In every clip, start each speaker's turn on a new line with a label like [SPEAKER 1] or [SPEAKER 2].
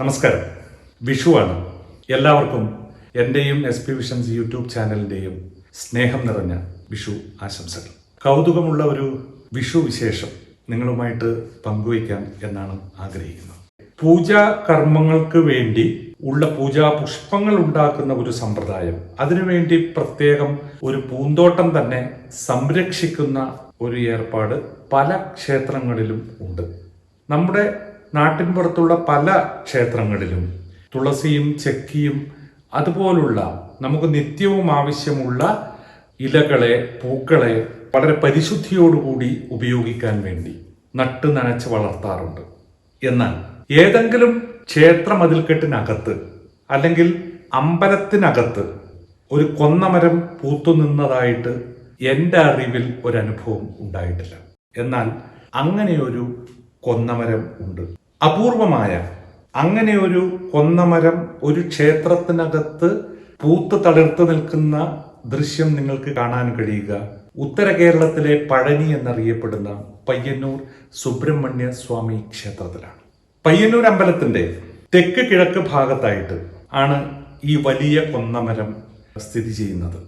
[SPEAKER 1] നമസ്കാരം. വിഷുവാണ് എല്ലാവർക്കും എന്റെയും എസ് പി വിഷൻസ് യൂട്യൂബ് ചാനലിന്റെയും സ്നേഹം നിറഞ്ഞ വിഷു ആശംസകൾ. കൗതുകമുള്ള ഒരു വിഷു വിശേഷം നിങ്ങളുമായിട്ട് പങ്കുവയ്ക്കാം എന്നാണ് ആഗ്രഹിക്കുന്നത്. പൂജാ കർമ്മങ്ങൾക്ക് വേണ്ടി ഉള്ള പൂജാ പുഷ്പങ്ങൾ ഉണ്ടാക്കുന്ന ഒരു സമ്പ്രദായം. അതിനുവേണ്ടി പ്രത്യേകം ഒരു പൂന്തോട്ടം തന്നെ സംരക്ഷിക്കുന്ന ഒരു ഏർപ്പാട് പല ക്ഷേത്രങ്ങളിലും ഉണ്ട്. നമ്മുടെ നാട്ടിൻപുറത്തുള്ള പല ക്ഷേത്രങ്ങളിലും തുളസിയും ചെക്കിയും അതുപോലുള്ള നമുക്ക് നിത്യവും ആവശ്യമുള്ള ഇലകളെ പൂക്കളെ വളരെ പരിശുദ്ധിയോടുകൂടി ഉപയോഗിക്കാൻ വേണ്ടി നട്ട് നനച്ച് വളർത്താറുണ്ട്. എന്നാൽ ഏതെങ്കിലും ക്ഷേത്ര മതിൽക്കെട്ടിനകത്ത് അല്ലെങ്കിൽ അമ്പലത്തിനകത്ത് ഒരു കൊന്നമരം പൂത്തു നിന്നതായിട്ട് എന്റെ അറിവിൽ ഒരനുഭവം ഉണ്ടായിട്ടില്ല. എന്നാൽ അങ്ങനെയൊരു കൊന്നമരം ഉണ്ട്. അപൂർവമായ അങ്ങനെ ഒരു കൊന്നമരം ഒരു ക്ഷേത്രത്തിനകത്ത് പൂത്ത് തളിർത്ത് നിൽക്കുന്ന ദൃശ്യം നിങ്ങൾക്ക് കാണാൻ കഴിയുക. ഉത്തര കേരളത്തിലെ പഴനി എന്നറിയപ്പെടുന്ന പയ്യന്നൂർ സുബ്രഹ്മണ്യ സ്വാമി ക്ഷേത്രത്തിലാണ്. പയ്യന്നൂർ അമ്പലത്തിന്റെ തെക്ക് കിഴക്ക് ഭാഗത്തായിട്ട് ആണ് ഈ വലിയ കൊന്നമരം സ്ഥിതി ചെയ്യുന്നത്.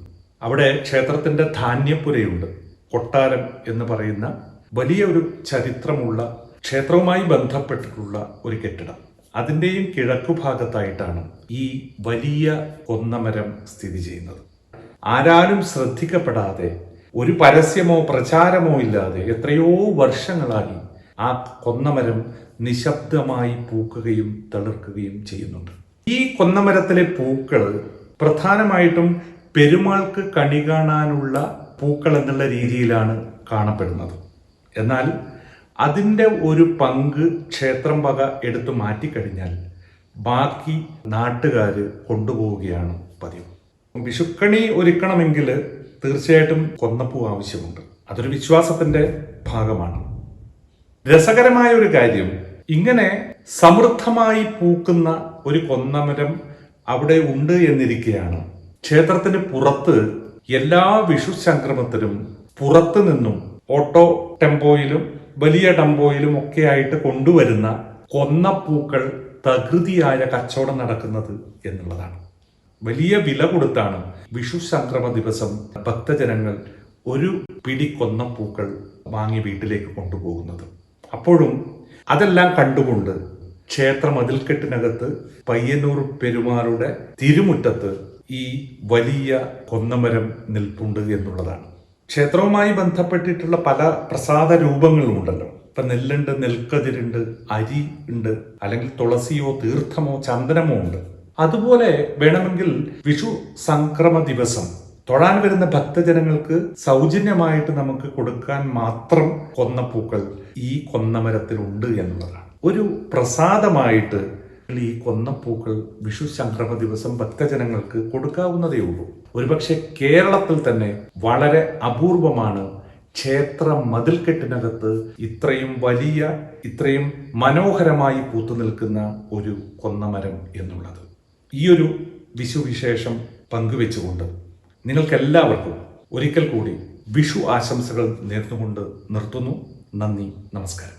[SPEAKER 1] അവിടെ ക്ഷേത്രത്തിന്റെ ധാന്യപ്പുരയുണ്ട്. കൊട്ടാരം എന്ന് പറയുന്ന വലിയ ഒരു ചരിത്രമുള്ള ക്ഷേത്രവുമായി ബന്ധപ്പെട്ടിട്ടുള്ള ഒരു കെട്ടിടം. അതിന്റെയും കിഴക്കു ഭാഗത്തായിട്ടാണ് ഈ വലിയ കൊന്നമരം സ്ഥിതി ചെയ്യുന്നത്. ആരാലും ശ്രദ്ധിക്കപ്പെടാതെ ഒരു പരസ്യമോ പ്രചാരമോ ഇല്ലാതെ എത്രയോ വർഷങ്ങളായി ആ കൊന്നമരം നിശബ്ദമായി പൂക്കുകയും തളിർക്കുകയും ചെയ്യുന്നുണ്ട്. ഈ കൊന്നമരത്തിലെ പൂക്കൾ പ്രധാനമായിട്ടും പെരുമാൾക്ക് കണി കാണാനുള്ള പൂക്കൾ എന്നുള്ള രീതിയിലാണ് കാണപ്പെടുന്നത്. എന്നാൽ അതിന്റെ ഒരു പങ്ക് ക്ഷേത്രം വക എടുത്തു മാറ്റിക്കഴിഞ്ഞാൽ ബാക്കി നാട്ടുകാർ കൊണ്ടുപോവുകയാണ് പതിവ്. വിഷുക്കണി ഒരുക്കണമെങ്കിൽ തീർച്ചയായിട്ടും കൊന്നപ്പൂ ആവശ്യമുണ്ട്. അതൊരു വിശ്വാസത്തിന്റെ ഭാഗമാണ്. രസകരമായ ഒരു കാര്യം ഇങ്ങനെ സമൃദ്ധമായി പൂക്കുന്ന ഒരു കൊന്നമരം അവിടെ ഉണ്ട് എന്നിരിക്കുകയാണ് ക്ഷേത്രത്തിന് പുറത്ത് എല്ലാ വിഷു സംക്രമത്തിലും പുറത്തു നിന്നും ഓട്ടോ ടെമ്പോയിലും വലിയ ടംബോയിലും ഒക്കെ ആയിട്ട് കൊണ്ടുവരുന്ന കൊന്ന പൂക്കൾ തകൃതിയായ കച്ചവടം നടക്കുന്നത് എന്നുള്ളതാണ്. വലിയ വില കൊടുത്താണ് വിഷു സംക്രമ ദിവസം ഭക്തജനങ്ങൾ ഒരു പിടി കൊന്ന പൂക്കൾ വാങ്ങി വീട്ടിലേക്ക് കൊണ്ടുപോകുന്നത്. അപ്പോഴും അതെല്ലാം കണ്ടുകൊണ്ട് ക്ഷേത്ര മതിൽക്കെട്ടിനകത്ത് പയ്യന്നൂർ പെരുമാളുടെ തിരുമുറ്റത്ത് ഈ വലിയ കൊന്നമരം നിൽപ്പുണ്ട് എന്നുള്ളതാണ്. ക്ഷേത്രവുമായി ബന്ധപ്പെട്ടിട്ടുള്ള പല പ്രസാദ രൂപങ്ങളും ഉണ്ടല്ലോ ഇപ്പൊ നെല്ലുണ്ട് നെൽക്കതിരുണ്ട് അരി ഉണ്ട് അല്ലെങ്കിൽ തുളസിയോ തീർത്ഥമോ ചന്ദനമോ ഉണ്ട്. അതുപോലെ വേണമെങ്കിൽ വിഷു സംക്രമ ദിവസം. തൊഴാൻ വരുന്ന ഭക്തജനങ്ങൾക്ക് സൗജന്യമായിട്ട് നമുക്ക് കൊടുക്കാൻ മാത്രം കൊന്നപ്പൂക്കൾ ഈ കൊന്നമരത്തിലുണ്ട് എന്നുള്ളതാണ്. ഒരു പ്രസാദമായിട്ട് ഈ കൊന്നപ്പൂക്കൾ വിഷു സംക്രമ ദിവസം ഭക്തജനങ്ങൾക്ക് കൊടുക്കാവുന്നതേ ഉള്ളൂ. ഒരുപക്ഷെ കേരളത്തിൽ തന്നെ വളരെ അപൂർവമാണ് ക്ഷേത്ര മതിൽക്കെട്ടിനകത്ത് ഇത്രയും വലിയ ഇത്രയും മനോഹരമായി പൂത്തു നിൽക്കുന്ന ഒരു കൊന്നമരം എന്നുള്ളത്. ഈ ഒരു വിശുവിശേഷം പങ്കുവെച്ചുകൊണ്ട് നിങ്ങൾക്കെല്ലാവർക്കും ഒരിക്കൽ കൂടി വിഷു ആശംസകൾ നേർന്നുകൊണ്ട് നിർത്തുന്നു. നന്ദി നമസ്കാരം.